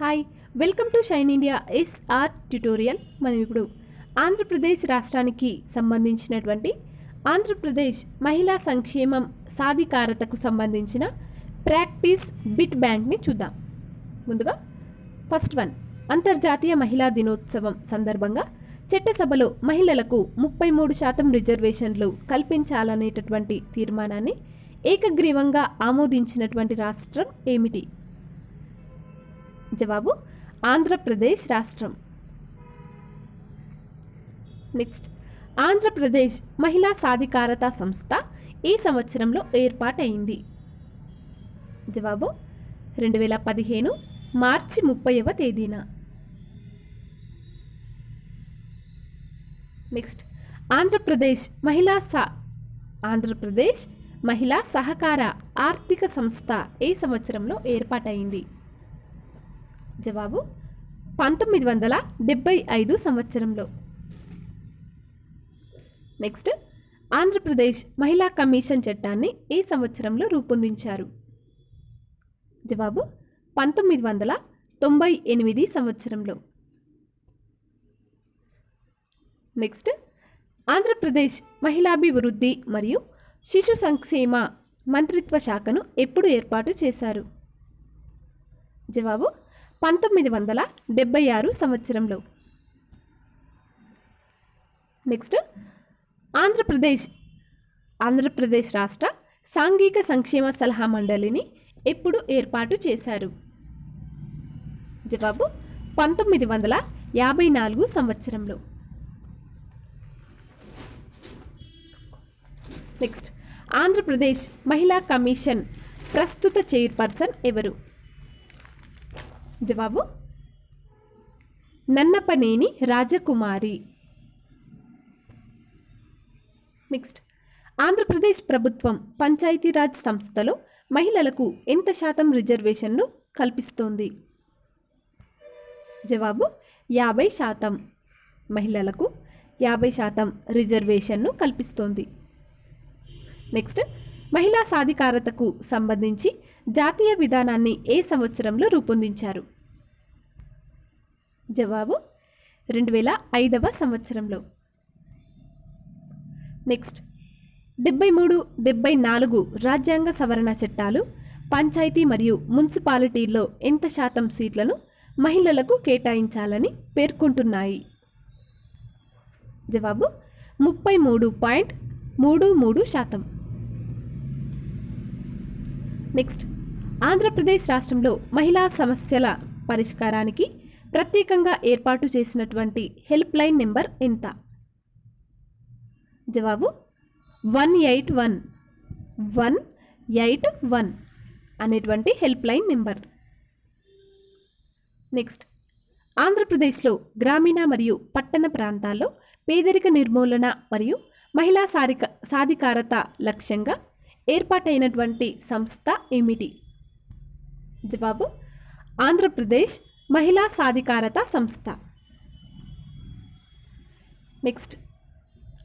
Hi welcome to shine India S R మనం ఇప్పుడు ఆంధ్రప్రదేశ్ రాష్ట్రానికి సంబంధించినటువంటి ఆంధ్రప్రదేశ్ మహిళా సంక్షేమం సాధికారతకు సంబంధించిన ప్రాక్టీస్ బిట్ బ్యాంక్ని చూద్దాం. ముందుగా ఫస్ట్ వన్ అంతర్జాతీయ మహిళా దినోత్సవం సందర్భంగా చట్టసభలో మహిళలకు ముప్పై మూడు శాతం రిజర్వేషన్లు కల్పించాలనేటటువంటి తీర్మానాన్ని ఏకగ్రీవంగా ఆమోదించినటువంటి రాష్ట్రం ఏమిటి? జవాబు ఆంధ్రప్రదేశ్ రాష్ట్రం. నెక్స్ట్ ఆంధ్రప్రదేశ్ మహిళా సాధికారత సంస్థ ఈ సంవత్సరంలో ఏర్పాటైంది. జవాబు రెండు వేల పదిహేను మార్చి ముప్పైవ తేదీన. నెక్స్ట్ ఆంధ్రప్రదేశ్ మహిళా సా ఆంధ్రప్రదేశ్ మహిళా సహకార ఆర్థిక సంస్థ ఏ సంవత్సరంలో ఏర్పాటైంది. జవాబు పంతొమ్మిది వందల డెబ్బై ఐదు సంవత్సరంలో. నెక్స్ట్ ఆంధ్రప్రదేశ్ మహిళా కమిషన్ చట్టాన్ని ఏ సంవత్సరంలో రూపొందించారు. జవాబు పంతొమ్మిది వందల తొంభై ఎనిమిది సంవత్సరంలో. నెక్స్ట్ ఆంధ్రప్రదేశ్ మహిళాభివృద్ధి మరియు శిశు సంక్షేమ మంత్రిత్వ శాఖను ఎప్పుడు ఏర్పాటు చేశారు? జవాబు పంతొమ్మిది వందల డెబ్బై ఆరు సంవత్సరంలో. నెక్స్ట్ ఆంధ్రప్రదేశ్ ఆంధ్రప్రదేశ్ రాష్ట్ర సాంఘిక సంక్షేమ సలహా మండలిని ఎప్పుడు ఏర్పాటు చేశారు? జవాబు పంతొమ్మిది వందల యాభై నాలుగు సంవత్సరంలో. నెక్స్ట్ ఆంధ్రప్రదేశ్ మహిళా కమిషన్ ప్రస్తుత చైర్పర్సన్ ఎవరు? జవాబు? నన్నపనేని రాజకుమారి. నెక్స్ట్. ఆంధ్రప్రదేశ్ ప్రభుత్వం పంచాయతీరాజ్ సంస్థలో మహిళలకు ఎంత శాతం రిజర్వేషన్ను కల్పిస్తోంది? జవాబు యాభై శాతం. మహిళలకు యాభై శాతం రిజర్వేషన్ను కల్పిస్తోంది. నెక్స్ట్. మహిళా సాధికారతకు సంబంధించి జాతీయ విధానాన్ని ఏ సంవత్సరంలో రూపొందించారు? జవాబు రెండు వేల ఐదవ సంవత్సరంలో. నెక్స్ట్ డెబ్బై మూడు డెబ్బై నాలుగు రాజ్యాంగ సవరణ చట్టాలు పంచాయతీ మరియు మున్సిపాలిటీల్లో ఎంత శాతం సీట్లను మహిళలకు కేటాయించాలని పేర్కొంటున్నాయి? జవాబు ముప్పై మూడు పాయింట్ మూడు మూడు శాతం. నెక్స్ట్ ఆంధ్రప్రదేశ్ రాష్ట్రంలో మహిళా సమస్యల పరిష్కారానికి ప్రత్యేకంగా ఏర్పాటు చేసినటువంటి హెల్ప్ లైన్ నెంబర్ ఎంత? జవాబు one eight one. One eight one అనేటువంటి హెల్ప్ లైన్ నెంబర్. నెక్స్ట్ ఆంధ్రప్రదేశ్లో గ్రామీణ మరియు పట్టణ ప్రాంతాల్లో పేదరిక నిర్మూలన మరియు మహిళా సారిక సాధికారత లక్ష్యంగా ఏర్పాటైనటువంటి సంస్థ ఏమిటి? జవాబు ఆంధ్రప్రదేశ్ మహిళా సాధికారత సంస్థ. నెక్స్ట్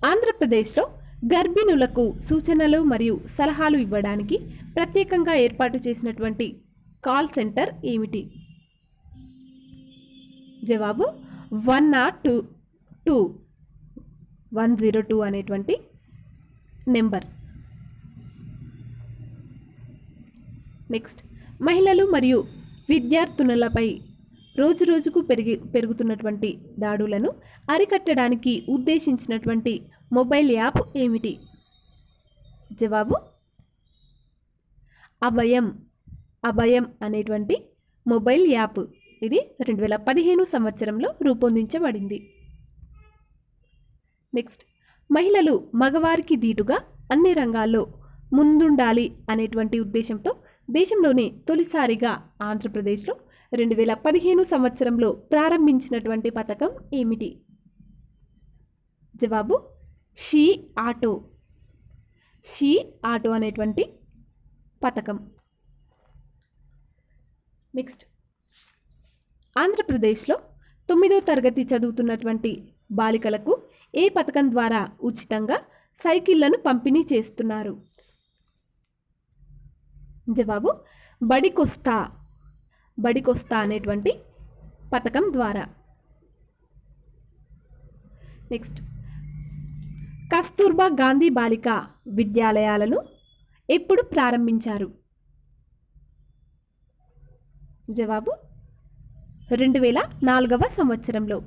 ఆంధ్రప్రదేశ్లో గర్భిణులకు సూచనలు మరియు సలహాలు ఇవ్వడానికి ప్రత్యేకంగా ఏర్పాటు చేసినటువంటి కాల్ సెంటర్ ఏమిటి? జవాబు one nought two two one zero two అనేటువంటి నెంబర్. నెక్స్ట్ మహిళలు మరియు విద్యార్థునులపై రోజు రోజుకు పెరిగి పెరుగుతున్నటువంటి దాడులను అరికట్టడానికి ఉద్దేశించినటువంటి మొబైల్ యాప్ ఏమిటి? జవాబు? అభయం. అభయం అనేటువంటి మొబైల్ యాప్. ఇది రెండు వేల పదిహేను సంవత్సరంలో రూపొందించబడింది. నెక్స్ట్ మహిళలు మగవారికి దీటుగా అన్ని రంగాల్లో ముందుండాలి అనేటువంటి ఉద్దేశంతో దేశంలోనే తొలిసారిగా ఆంధ్రప్రదేశ్లో రెండు వేల పదిహేను సంవత్సరంలో ప్రారంభించినటువంటి పథకం ఏమిటి? జవాబు షీ ఆటో. షీ ఆటో అనేటువంటి పథకం. నెక్స్ట్ ఆంధ్రప్రదేశ్లో తొమ్మిదో తరగతి చదువుతున్నటువంటి బాలికలకు ఏ పథకం ద్వారా ఉచితంగా సైకిళ్ళను పంపిణీ చేస్తున్నారు? జవాబు బడికొస్తా. బడికొస్తా అనేటువంటి పథకం ద్వారా. నెక్స్ట్. కస్తూర్బా గాంధీ బాలిక విద్యాలయాలను ఎప్పుడు ప్రారంభించారు? జవాబు రెండు వేల నాలుగవ సంవత్సరంలో.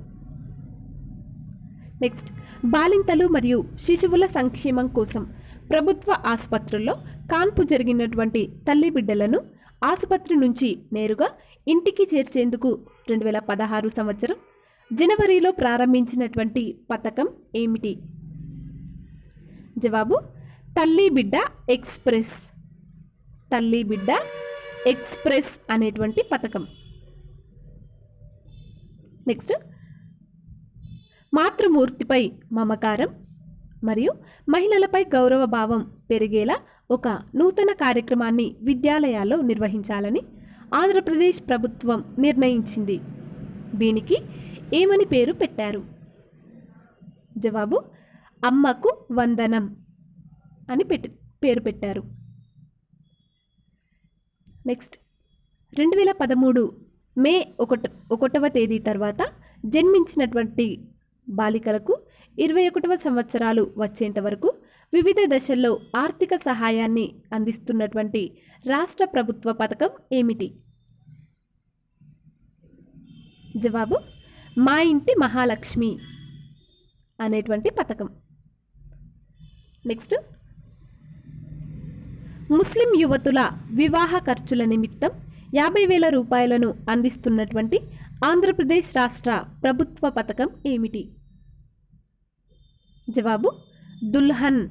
నెక్స్ట్. బాలింతలు మరియు శిశువుల సంక్షేమం కోసం ప్రభుత్వ ఆసుపత్రుల్లో కాన్పు జరిగినటువంటి తల్లి బిడ్డలను ఆసుపత్రి నుంచి నేరుగా ఇంటికి చేర్చేందుకు రెండు వేల పదహారు సంవత్సరం జనవరిలో ప్రారంభించినటువంటి పథకం ఏమిటి? జవాబు తల్లి బిడ్డ ఎక్స్ప్రెస్. తల్లి బిడ్డ ఎక్స్ప్రెస్ అనేటువంటి పథకం. నెక్స్ట్ మాతృమూర్తిపై మమకారం మరియు మహిళలపై గౌరవ భావం పెరిగేలా ఒక నూతన కార్యక్రమాన్ని విద్యాలయాల్లో నిర్వహించాలని ఆంధ్రప్రదేశ్ ప్రభుత్వం నిర్ణయించింది. దీనికి ఏమని పేరు పెట్టారు? జవాబు అమ్మకు వందనం అని పెట్టి పేరు పెట్టారు. నెక్స్ట్ రెండు వేల పదమూడు మే ఒకట ఒకటవ తేదీ తర్వాత జన్మించినటువంటి బాలికలకు ఇరవై ఒకటవ సంవత్సరాలు వచ్చేంత వరకు వివిధ దశల్లో ఆర్థిక సహాయాన్ని అందిస్తున్నటువంటి రాష్ట్ర ప్రభుత్వ పథకం ఏమిటి? జవాబు మా ఇంటి మహాలక్ష్మి అనేటువంటి పథకం. నెక్స్ట్ ముస్లిం యువతుల వివాహ ఖర్చుల నిమిత్తం యాభై వేల రూపాయలను అందిస్తున్నటువంటి ఆంధ్రప్రదేశ్ రాష్ట్ర ప్రభుత్వ పథకం ఏమిటి? జవాబు దుల్హన్.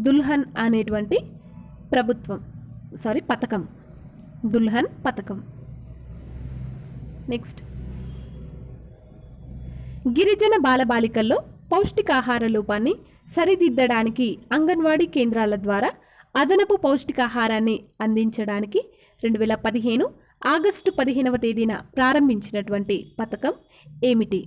దుల్హన్ అనేటువంటి ప్రభుత్వం. సారీ పథకం. దుల్హన్ పథకం. నెక్స్ట్ గిరిజన బాలబాలికల్లో పౌష్టికాహార లోపాన్ని సరిదిద్దడానికి అంగన్వాడీ కేంద్రాల ద్వారా అదనపు పౌష్టికాహారాన్ని అందించడానికి రెండు వేల పదిహేను ఆగస్టు పదిహేనవ తేదీన ప్రారంభించినటువంటి పథకం ఏమిటి?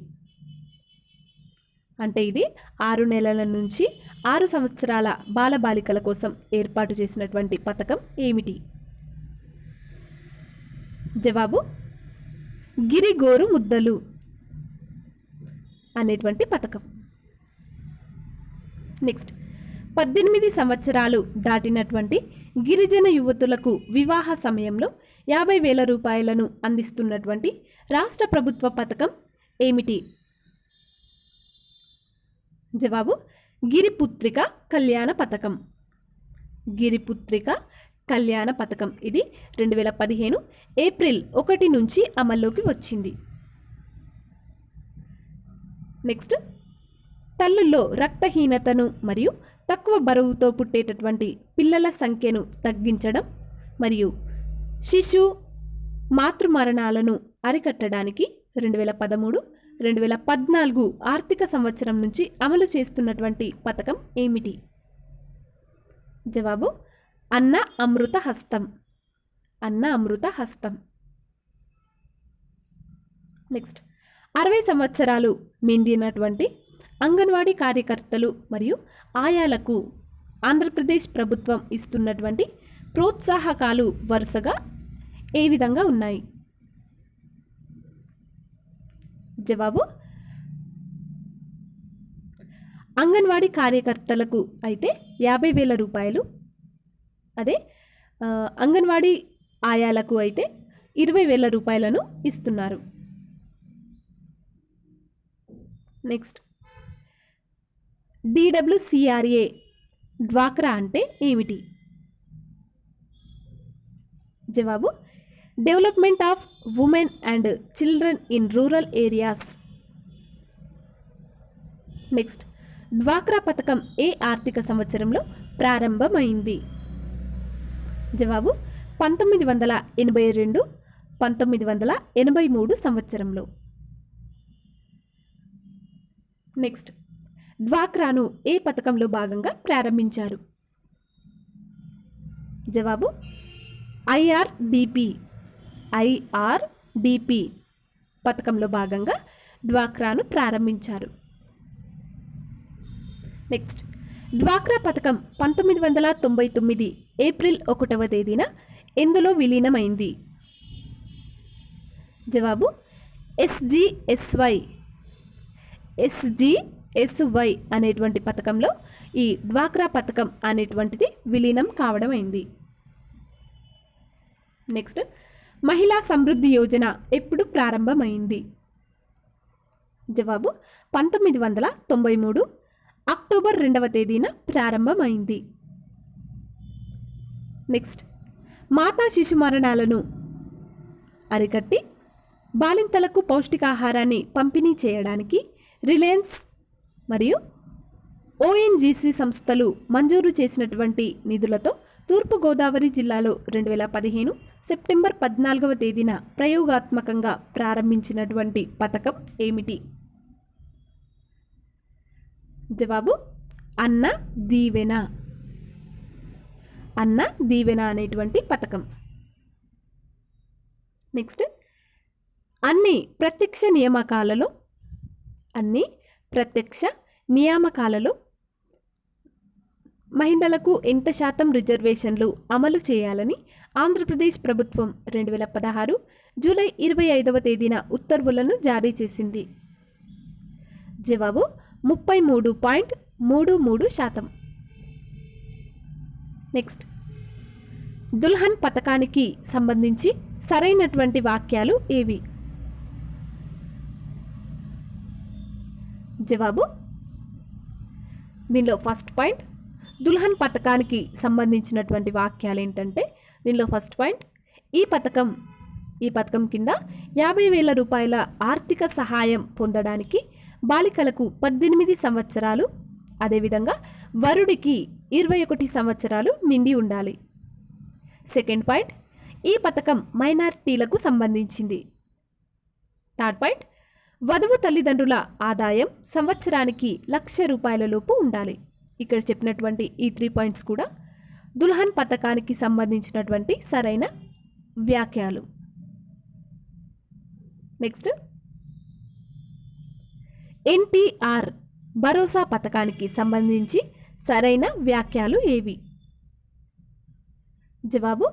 అంటే ఇది ఆరు నెలల నుంచి ఆరు సంవత్సరాల బాలబాలికల కోసం ఏర్పాటు చేసినటువంటి పథకం ఏమిటి? జవాబు గిరిగోరు ముద్దలు అనేటువంటి పథకం. నెక్స్ట్ పద్దెనిమిది సంవత్సరాలు దాటినటువంటి గిరిజన యువతులకు వివాహ సమయంలో యాభై వేల రూపాయలను అందిస్తున్నటువంటి రాష్ట్ర ప్రభుత్వ పథకం ఏమిటి? జవాబు గిరిపుత్రిక కళ్యాణ పథకం. గిరిపుత్రిక కళ్యాణ పథకం. ఇది రెండు వేల పదిహేను ఏప్రిల్ ఒకటి నుంచి అమల్లోకి వచ్చింది. నెక్స్ట్ తల్లుల్లో రక్తహీనతను మరియు తక్కువ బరువుతో పుట్టేటటువంటి పిల్లల సంఖ్యను తగ్గించడం మరియు శిశు మాతృమరణాలను అరికట్టడానికి రెండు వేల పదమూడు రెండు వేల పద్నాలుగు ఆర్థిక సంవత్సరం నుంచి అమలు చేస్తున్నటువంటి పథకం ఏమిటి? జవాబు అన్న అమృత హస్తం. అన్న అమృత హస్తం. నెక్స్ట్ అరవై సంవత్సరాలు నిండినటువంటి అంగన్వాడీ కార్యకర్తలు మరియు ఆయాలకు ఆంధ్రప్రదేశ్ ప్రభుత్వం ఇస్తున్నటువంటి ప్రోత్సాహకాలు వరుసగా ఏ విధంగా ఉన్నాయి? జవాబు? అంగన్వాడీ కార్యకర్తలకు అయితే యాభై వేల రూపాయలు. అదే అంగన్వాడీ ఆయాలకు అయితే ఇరవై వేల రూపాయలను ఇస్తున్నారు. నెక్స్ట్. డిడబ్ల్యూసిఆర్ఏ డ్వాక్రా అంటే ఏమిటి? జవాబు development of women and children in rural areas. Next డ్వాక్రా పథకం ఏ ఆర్థిక సంవత్సరంలో ప్రారంభమైంది? జవాబు పంతొమ్మిది వందల ఎనభై రెండు పంతొమ్మిది వందల ఎనభై మూడు సంవత్సరంలో. నెక్స్ట్ డ్వాక్రాను ఏ పథకంలో భాగంగా ప్రారంభించారు? జవాబు ఐఆర్డిపి ఐఆర్డిపి పథకంలో భాగంగా డ్వాక్రాను ప్రారంభించారు. నెక్స్ట్ డ్వాక్రా పథకం పంతొమ్మిది వందల తొంభై తొమ్మిది ఏప్రిల్ ఒకటవ తేదీన ఎందులో విలీనమైంది? జవాబు ఎస్జిఎస్వై. ఎస్జిఎస్వై అనేటువంటి పథకంలో ఈ డ్వాక్రా పథకం అనేటువంటిది విలీనం కావడం అయింది నెక్స్ట్ మహిళా సమృద్ధి యోజన ఎప్పుడు ప్రారంభమైంది? జవాబు పంతొమ్మిది వందల తొంభై మూడు అక్టోబర్ రెండవ తేదీన ప్రారంభమైంది. నెక్స్ట్ మాతా శిశు మరణాలను అరికట్టి బాలింతలకు పౌష్టికాహారాన్ని పంపిణీ చేయడానికి రిలయన్స్ మరియు ఓఎన్జీసీ సంస్థలు మంజూరు చేసినటువంటి నిధులతో తూర్పుగోదావరి జిల్లాలో రెండు వేల పదిహేను సెప్టెంబర్ పద్నాలుగవ తేదీన ప్రయోగాత్మకంగా ప్రారంభించినటువంటి పథకం ఏమిటి? జవాబు అన్న దీవెన. అన్న దీవెన అనేటువంటి పథకం. నెక్స్ట్ అన్ని ప్రత్యక్ష నియామకాలలో అన్ని ప్రత్యక్ష నియామకాలలో మహిళలకు ఎంత శాతం రిజర్వేషన్లు అమలు చేయాలని ఆంధ్రప్రదేశ్ ప్రభుత్వం రెండు వేల పదహారు జూలై ఇరవై ఐదవ తేదీన ఉత్తర్వులను జారీ చేసింది. జవాబు ముప్పై మూడు పాయింట్ మూడు మూడు శాతం. నెక్స్ట్. దుల్హన్ పథకానికి సంబంధించి సరైనటువంటి వాక్యాలు ఏవి? జవాబు దీనిలో ఫస్ట్ పాయింట్ దుల్హన్ పథకానికి సంబంధించినటువంటి వాక్యాలు ఏంటంటే దీనిలో ఫస్ట్ పాయింట్ ఈ పథకం ఈ పథకం కింద యాభై వేల రూపాయల ఆర్థిక సహాయం పొందడానికి బాలికలకు పద్దెనిమిది సంవత్సరాలు అదేవిధంగా వరుడికి ఇరవై ఒకటి సంవత్సరాలు నిండి ఉండాలి. సెకండ్ పాయింట్ ఈ పథకం మైనారిటీలకు సంబంధించింది. థర్డ్ పాయింట్ వధువు తల్లిదండ్రుల ఆదాయం సంవత్సరానికి లక్ష రూపాయల లోపు ఉండాలి. ఇక్కడ చెప్పినటువంటి ఈ త్రీ పాయింట్స్ కూడా దుల్హన్ పథకానికి సంబంధించినటువంటి సరైన వ్యాఖ్యలు. నెక్స్ట్ ఎన్టీఆర్ భరోసా పథకానికి సంబంధించి సరైన వ్యాఖ్యలు ఏవి? జవాబు?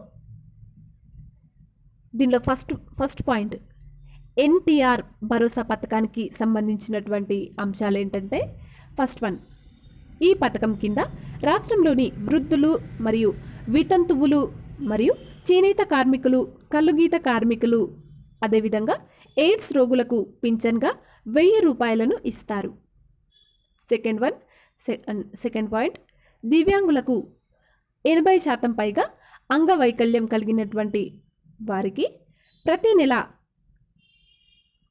దీనిలో ఫస్ట్ ఫస్ట్ పాయింట్ ఎన్టీఆర్ భరోసా పథకానికి సంబంధించినటువంటి అంశాలు ఏంటంటే ఫస్ట్ వన్ ఈ పథకం కింద రాష్ట్రంలోని వృద్ధులు మరియు వితంతువులు మరియు చేనేత కార్మికులు కల్లుగీత కార్మికులు అదేవిధంగా ఎయిడ్స్ రోగులకు పింఛన్గా వెయ్యి రూపాయలను ఇస్తారు. సెకండ్ వన్ సెకండ్ పాయింట్ దివ్యాంగులకు ఎనభై శాతం పైగా అంగవైకల్యం కలిగినటువంటి వారికి ప్రతి నెల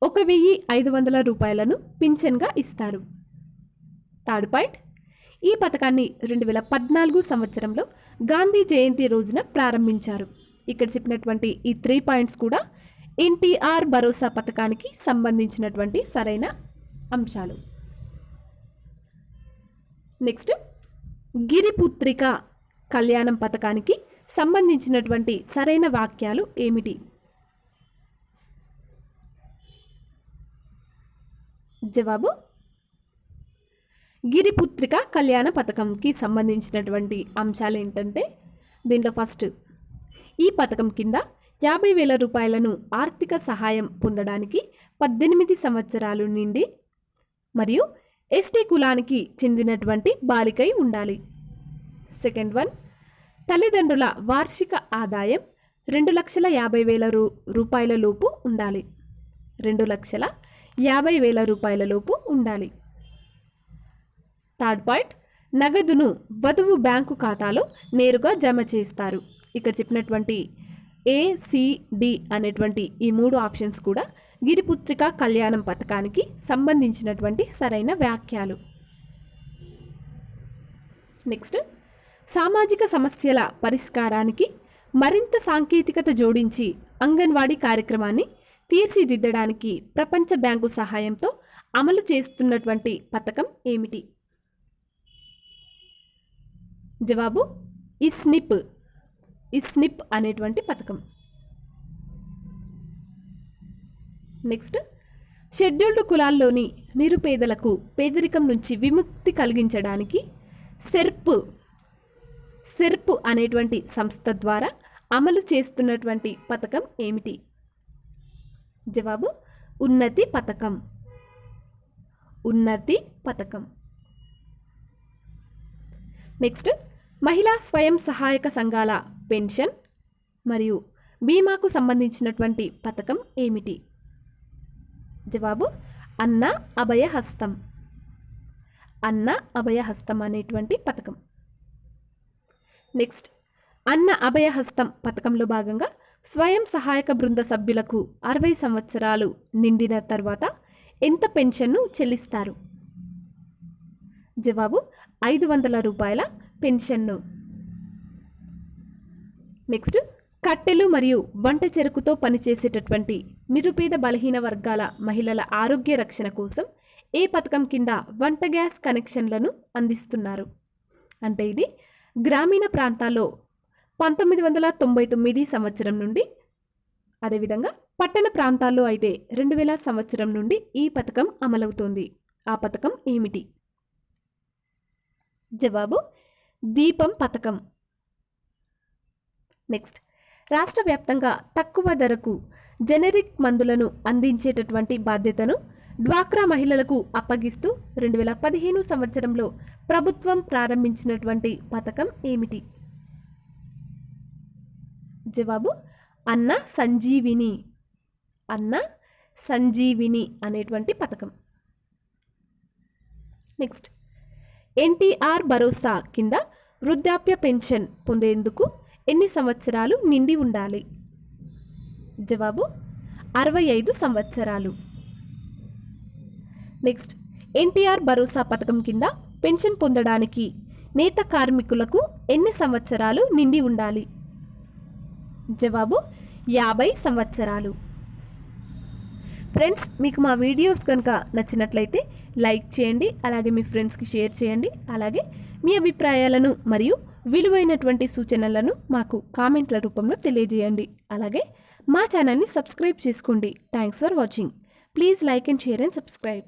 ఒక వెయ్యి ఐదు వందల రూపాయలను పింఛన్గా ఇస్తారు. థర్డ్ పాయింట్ ఈ పథకాన్ని రెండు వేల పద్నాలుగు సంవత్సరంలో గాంధీ జయంతి రోజున ప్రారంభించారు. ఇక్కడ చెప్పినటువంటి ఈ త్రీ పాయింట్స్ కూడా ఎన్టీఆర్ భరోసా పథకానికి సంబంధించినటువంటి సరైన అంశాలు. నెక్స్ట్ గిరిపుత్రిక కళ్యాణం పథకానికి సంబంధించినటువంటి సరైన వాక్యాలు ఏమిటి? జవాబు గిరిపుత్రిక కళ్యాణ పథకంకి సంబంధించినటువంటి అంశాలు ఏంటంటే దీంట్లో ఫస్ట్ ఈ పథకం కింద యాభై వేల రూపాయలను ఆర్థిక సహాయం పొందడానికి పద్దెనిమిది సంవత్సరాలు నిండి మరియు ఎస్టీ కులానికి చెందినటువంటి బాలికై ఉండాలి. సెకండ్ వన్ తల్లిదండ్రుల వార్షిక ఆదాయం రెండు లక్షల యాభై వేల రూ రూపాయల లోపు ఉండాలి. రెండు లక్షల యాభై వేల రూపాయల లోపు ఉండాలి. థర్డ్ పాయింట్ నగదును వధువు బ్యాంకు ఖాతాలో నేరుగా జమ చేస్తారు. ఇక్కడ చెప్పినటువంటి ఏసిడి అనేటువంటి ఈ మూడు ఆప్షన్స్ కూడా గిరిపుత్రిక కళ్యాణం పథకానికి సంబంధించినటువంటి సరైన వ్యాఖ్యలు. నెక్స్ట్ సామాజిక సమస్యల పరిష్కారానికి మరింత సాంకేతికత జోడించి అంగన్వాడీ కార్యక్రమాన్ని తీర్చిదిద్దడానికి ప్రపంచ బ్యాంకు సహాయంతో అమలు చేస్తున్నటువంటి పథకం ఏమిటి? జవాబు ఇస్నిప్ ఇస్నిప్ అనేటువంటి పథకం. నెక్స్ట్ షెడ్యూల్డ్ కులాల్లోని నిరుపేదలకు పేదరికం నుంచి విముక్తి కలిగించడానికి సెర్ప్. సెర్ప్ అనేటువంటి సంస్థ ద్వారా అమలు చేస్తున్నటువంటి పథకం ఏమిటి? జవాబు ఉన్నతి పథకం. ఉన్నతి పథకం. నెక్స్ట్ మహిళా స్వయం సహాయక సంఘాల పెన్షన్ మరియు బీమాకు సంబంధించినటువంటి పథకం ఏమిటి? జవాబు అన్న అభయహస్తం అన్న అభయహస్తం అనేటువంటి పథకం. నెక్స్ట్ అన్న అభయహస్తం పథకంలో భాగంగా స్వయం సహాయక బృంద సభ్యులకు అరవై సంవత్సరాలు నిండిన తర్వాత ఎంత పెన్షన్ను చెల్లిస్తారు? జవాబు ఐదు వందల రూపాయల పెన్షన్ను. నెక్స్ట్ కట్టెలు మరియు వంట చెరుకుతో పనిచేసేటటువంటి నిరుపేద బలహీన వర్గాల మహిళల ఆరోగ్య రక్షణ కోసం ఏ పథకం కింద వంట గ్యాస్ కనెక్షన్లను అందిస్తున్నారు? అంటే ఇది గ్రామీణ ప్రాంతాల్లో పంతొమ్మిది వందల తొంభై తొమ్మిది సంవత్సరం నుండి అదేవిధంగా పట్టణ ప్రాంతాల్లో అయితే రెండు వేల సంవత్సరం నుండి ఈ పథకం అమలవుతోంది. ఆ పథకం ఏమిటి? జవాబు దీపం పథకం. నెక్స్ట్. రాష్ట్ర వ్యాప్తంగా తక్కువ ధరకు జెనరిక్ మందులను అందించేటటువంటి బాధ్యతను డ్వాక్రా మహిళలకు అప్పగిస్తూ రెండు వేల పదిహేను సంవత్సరంలో ప్రభుత్వం ప్రారంభించినటువంటి పథకం ఏమిటి? జవాబు అన్న సంజీవిని. అన్న సంజీవిని అనేటువంటి పథకం. నెక్స్ట్. ఎన్టీఆర్ భరోసా కింద వృద్ధాప్య పెన్షన్ పొందేందుకు ఎన్ని సంవత్సరాలు నిండి ఉండాలి? జవాబు అరవై ఐదు సంవత్సరాలు. నెక్స్ట్ ఎన్టీఆర్ భరోసా పథకం కింద పెన్షన్ పొందడానికి నేత కార్మికులకు ఎన్ని సంవత్సరాలు నిండి ఉండాలి? జవాబు యాభై సంవత్సరాలు. ఫ్రెండ్స్ మీకు మా వీడియోస్ కనుక నచ్చినట్లయితే లైక్ చేయండి అలాగే మీ ఫ్రెండ్స్కి షేర్ చేయండి అలాగే మీ అభిప్రాయాలను మరియు విలువైనటువంటి సూచనలను మాకు కామెంట్ల రూపంలో తెలియజేయండి. అలాగే మా ఛానల్ని సబ్స్క్రైబ్ చేసుకోండి. Thanks for watching please like and share and subscribe